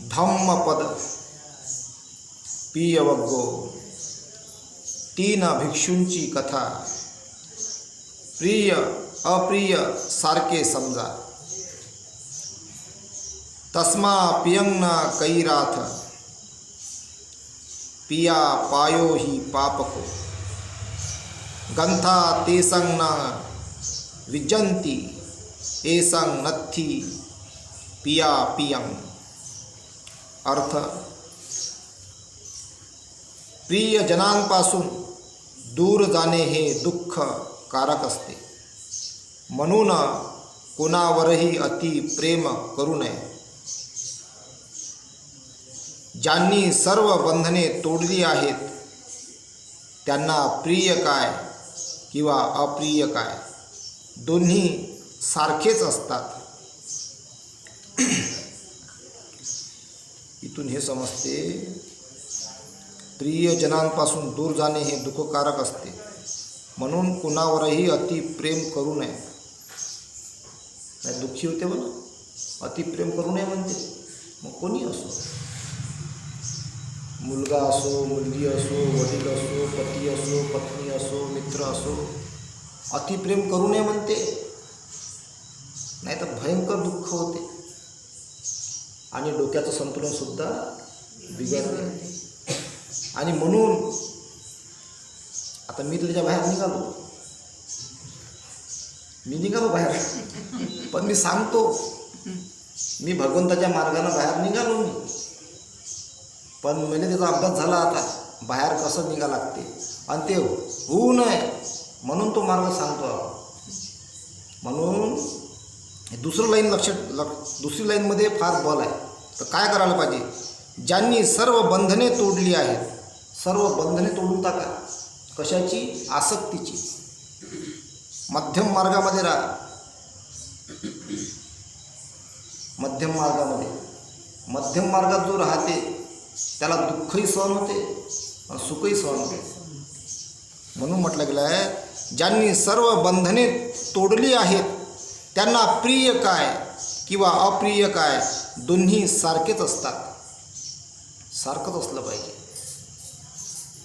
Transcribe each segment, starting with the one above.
धम्मपद। पियवग्गो। तीन भिक्षुंची कथा। प्रिय, अप्रिय सारखे समजा तस्मा पियंग कैराथ। पिया पायो ही पापको। गंथा तेसंग न विजंती एसंग नथी पिया पियंग अर्थ. प्रियजनांपासून दूर जाणे हे दुःख कारक असते. म्हणून कोणावरही अति प्रेम करू नये. ज्यांनी सर्व बंधने तोडली आहेत त्यांना प्रिय काय किंवा अप्रिय काय? दोन्ही सारखेच असतात. इथून हे समजते प्रियजनांपासून दूर जाणे हे दुःखकारक असते. म्हणून कुणावरही अति प्रेम करू नये. नाही दुःखी होते म्हणा. अति प्रेम करू नये म्हणते. मग कोणी असो? मुलगा असो मुलगी असो वडील असो पती असो पत्नी असो मित्र असो अतिप्रेम करू नये म्हणते. नाही तर भयंकर दुःख होते. आणि डोक्याचं संतुलनसुद्धा बिघडलं आणि म्हणून आता मी तुझ्या बाहेर निघालो. मी निघालो बाहेर. पण मी सांगतो मी भगवंताच्या मार्गानं बाहेर निघालो मी. पण म्हणजे त्याचा अभ्यास झाला आता बाहेर कसं निघा लागते. आणि ते होऊ नये म्हणून तो मार्ग सांगतो आपण. म्हणून दुसरं लाईन लक्षात लक्ष दुसरी लाईनमध्ये फार बल आहे. तर काय करायला पाहिजे? ज्यांनी सर्व बंधने तोडली आहेत सर्व बंधने तोडून टाका. कशाची? आसक्तीची. मध्यम मार्गामध्ये राहा. मध्यम मार्गामध्ये. मध्यम मार्गात जो राहते त्याला दुःखही सहन होते सुखही सहन होते. म्हणून म्हटलं गेलं आहे ज्यांनी सर्व बंधने तोडली आहेत त्यांना प्रिय काय किंवा अप्रिय काय? दोन्ही सारखेच असतात. सारखंच असलं पाहिजे.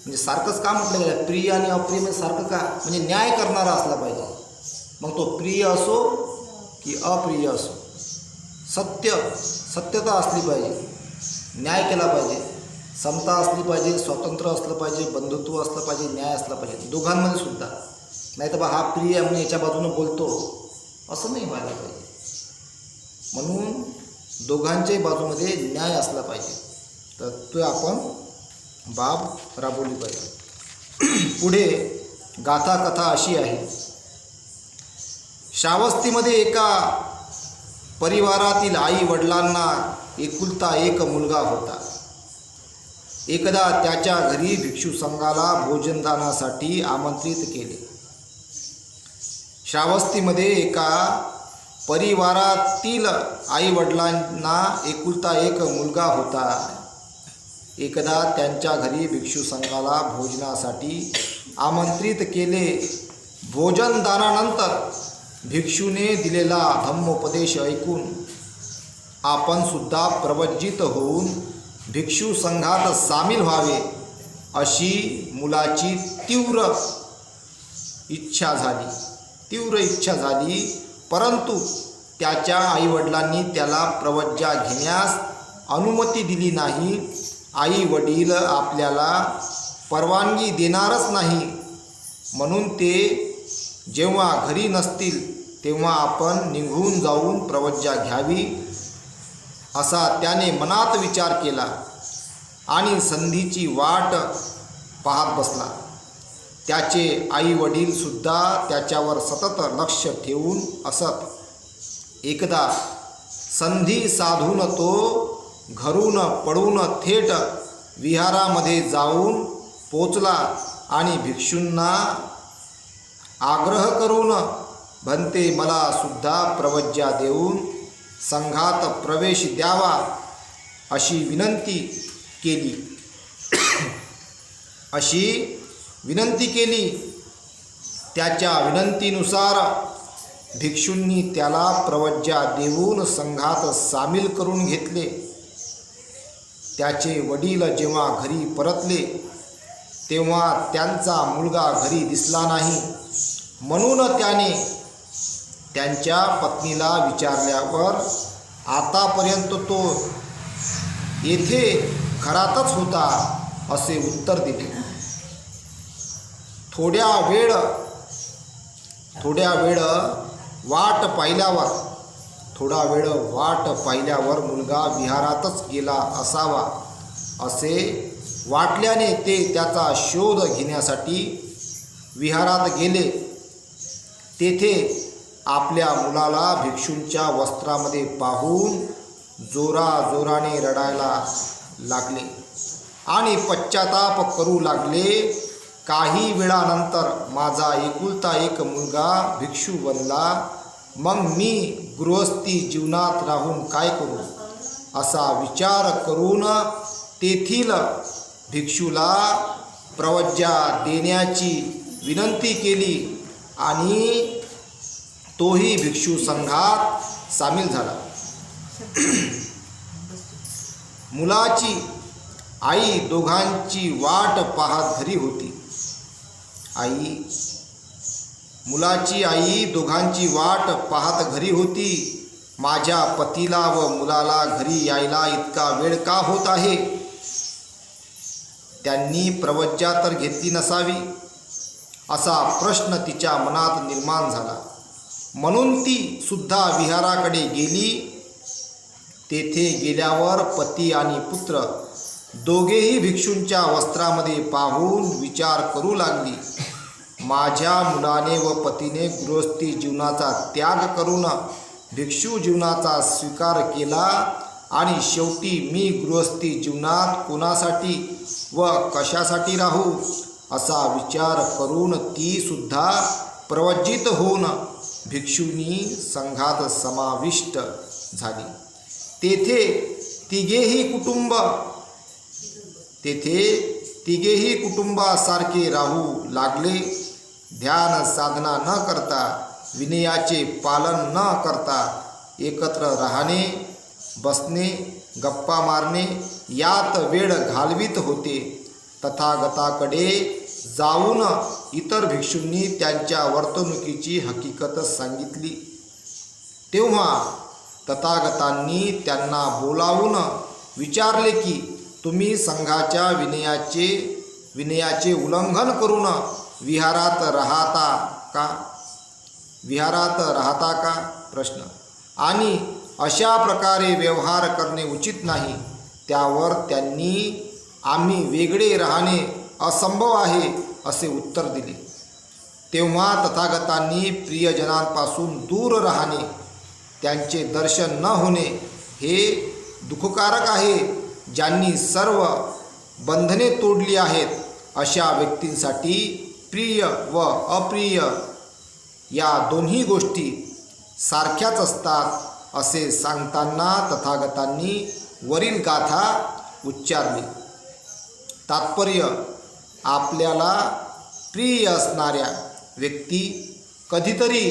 म्हणजे सारखंच का म्हटलं गेलं? प्रिय आणि अप्रिय म्हणजे सारखं का? म्हणजे न्याय करणारा असला पाहिजे. मग तो प्रिय असो की अप्रिय असो. सत्य सत्यता असली पाहिजे. न्याय केला पाहिजे. समता असली पाहिजे स्वातंत्र्य असलं पाहिजे बंधुत्व असलं पाहिजे न्याय असला पाहिजे. दोघांमध्ये सुद्धा. नाही तर बा हा प्रिय म्हणून याच्या बाजूनं बोलतो. असं नाही व्हायला पाहिजे. म्हणून दोघांच्याही बाजूमध्ये न्याय असला पाहिजे. तर तो आपण बाब राबवली पाहिजे. पुढे गाथा कथा अशी आहे. श्रावस्तीमध्ये एका परिवारातील आई वडिलांना एकुलता एक मुलगा होता. एकदा त्याच्या घरी भिक्षू संघाला भोजनदानासाठी आमंत्रित केले. श्रावस्तीमध्ये एका परिवारातील आईवडिलांना एकुलता एक मुलगा होता. एकदा त्यांच्या घरी भिक्षू संघाला भोजनासाठी आमंत्रित केले. भोजनदानानंतर भिक्षूने दिलेला धम्मोपदेश ऐकून आपण सुद्धा प्रवज्जित होऊन भिक्षू संघात सामील व्हावे अशी मुलाची तीव्र इच्छा झाली. तीव्र इच्छा झाली. परंतु त्याच्या आईवडिलांनी त्याला प्रवज्जा घेण्यास अनुमती दिली नाही. आई वडील आपल्याला परवानगी देणारच नाही. म्हणून ते जेव्हा घरी नसतील तेव्हा आपण निघून जाऊन प्रवज्जा घ्यावी असा त्याने मनात विचार केला आणि संधीची वाट पाहत बसला. त्याचे आई वडीलसुद्धा त्याच्यावर सतत लक्ष ठेवून असत. एकदा संधी साधून तो घरून पडून थेट विहारामध्ये जाऊन पोचला आणि भिक्षूंना आग्रह करून भंते मला सुद्धा प्रवज्जा देऊन संघात प्रवेश द्यावा अशी विनंती केली. अशी विनंती केली. त्याच्या विनंतीनुसार भिक्षूंनी त्याला प्रवज्जा देऊन संघात सामील करून घेतले. त्याचे वडील जेव्हा घरी परतले तेव्हा त्यांचा मुलगा घरी दिसला नाही. म्हणून त्याने त्यांच्या पत्नीला विचारल्यावर आतापर्यंत तो येथे घरातच होता असे उत्तर दिले. थोड्या वेळ थोड्या वेळ वाट पाहिल्यावर थोडा वेळ वाट पाहिल्यावर मुलगा विहारातच गेला असावा असे वाटल्याने ते त्याचा शोध घेण्यासाठी विहारात गेले. तेथे आपल्या मुलाला भिक्षूंच्या वस्त्रामध्ये पाहून जोरा जोराने रडायला लागले आणि पश्चाताप करू लागले. काही वेळानंतर माझा एकुलता एक मुलगा भिक्षू बनला. मग मी गृहस्थी जीवनात राहून काय करू? असा विचार करून तेथील भिक्षूला प्रवज्जा देण्याची विनंती केली आणि तोही भिक्षू संघात सामील झाला. मुलाची आई दोघांची वाट पाहत घरी होती. आई मुलाची आई दोघांची वाट पाहत घरी होती. माझ्या पतीला व मुलाला घरी यायला इतका वेळ का होत आहे? त्यांनी प्रवज्जा तर घेतली नसावी. असा प्रश्न तिच्या मनात निर्माण झाला. म्हणून ती सुद्धा विहाराकडे गेली. तेथे गेल्यावर पती आणि पुत्र दोघेही भिक्षूंच्या वस्त्रामध्ये पाहून विचार करू लागली. माझ्या मुलाने व पतीने गृहस्थी जीवनाचा त्याग करून भिक्षू जीवनाचा स्वीकार केला आणि शेवटी मी गृहस्थी जीवनात कोणासाठी व कशासाठी राहू असा विचार करून तीसुद्धा प्रवज्जित होऊन भिक्षूंनी संघात समाविष्ट झाली. तेथे तिघेही कुटुंब तेथे तिघेही कुटुंबासारखे राहू लागले. ध्यान साधना न करता विनयाचे पालन न करता एकत्र राहणे बसणे गप्पा मारणे यात वेळ घालवित होते. तथागताकडे जाऊन इतर भिक्षूंनी त्यांच्या वर्तणुकीची हकीकत सांगितली. तेव्हा तथागतांनी त्यांना बोलावून विचारले की तुम्ही संघाच्या विनयाचे विनयाचे उल्लंघन करून विहारात राहता का? विहारात राहता का? प्रश्न. आणि अशा प्रकारे व्यवहार करणे उचित नाही त्यावर त्यांनी आम्ही वेगळे राहणे असंभव आहे असे उत्तर दिले. तेव्हा तथागतांनी प्रियजनांपासून दूर राहणे त्यांचे दर्शन न होणे हे दुःखकारक आहे ज्यांनी सर्व बंधने तोडली आहेत अशा व्यक्तींसाठी प्रिय व अप्रिय या दोन्ही गोष्टी सारख्याच असतात असे सांगताना तथागतांनी वरील गाथा उच्चारली. तात्पर्य आपल्याला प्रिय असणाऱ्या व्यक्ती कधीतरी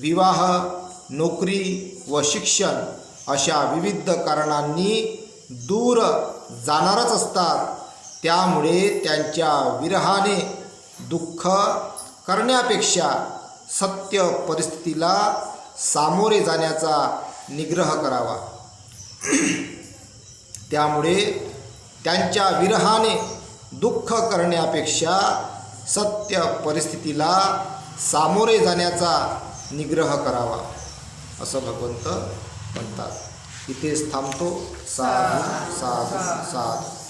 विवाह नोकरी व शिक्षण अशा विविध कारणांनी दूर जाणारच असतात. त्यामुळे त्यांच्या विरहाने दुःख करण्यापेक्षा सत्य परिस्थितीला सामोरे जाण्याचा निग्रह करावा. त्यामुळे त्यांच्या विरहाने दुःख करण्यापेक्षा सत्य परिस्थितीला सामोरे जाण्याचा निग्रह करावा असं भगवंत म्हणतात. इथेच थांबतो. साधू साधू साधू.